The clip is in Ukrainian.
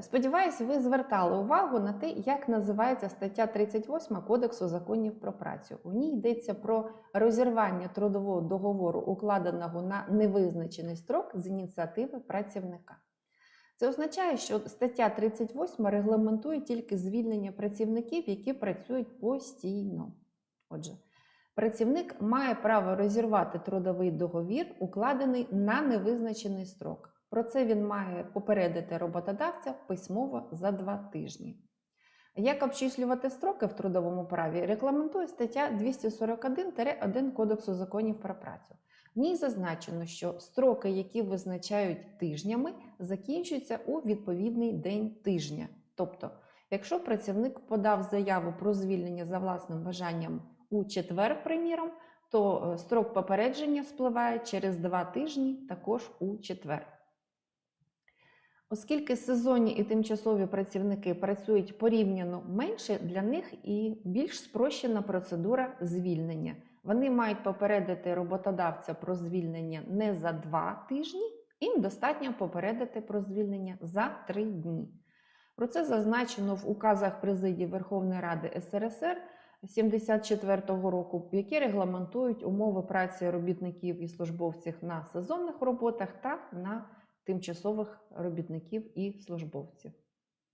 Сподіваюся, ви звертали увагу на те, як називається стаття 38 Кодексу законів про працю. У ній йдеться про розірвання трудового договору, укладеного на невизначений строк з ініціативи працівника. Це означає, що стаття 38 регламентує тільки звільнення працівників, які працюють постійно. Отже, працівник має право розірвати трудовий договір, укладений на невизначений строк. Про це він має попередити роботодавця письмово за два тижні. Як обчислювати строки в трудовому праві, регламентує стаття 241-1 Кодексу законів про працю. В ній зазначено, що строки, які визначають тижнями, закінчуються у відповідний день тижня. Тобто, якщо працівник подав заяву про звільнення за власним бажанням у четвер, приміром, то е, строк попередження спливає через два тижні також у четвер. Оскільки сезонні і тимчасові працівники працюють порівняно менше, для них і більш спрощена процедура звільнення. Вони мають попередити роботодавця про звільнення не за два тижні, їм достатньо попередити про звільнення за три дні. Про це зазначено в указах президії Верховної Ради СРСР 74-го року, які регламентують умови праці робітників і службовців на сезонних роботах та на тимчасових робітників і службовців.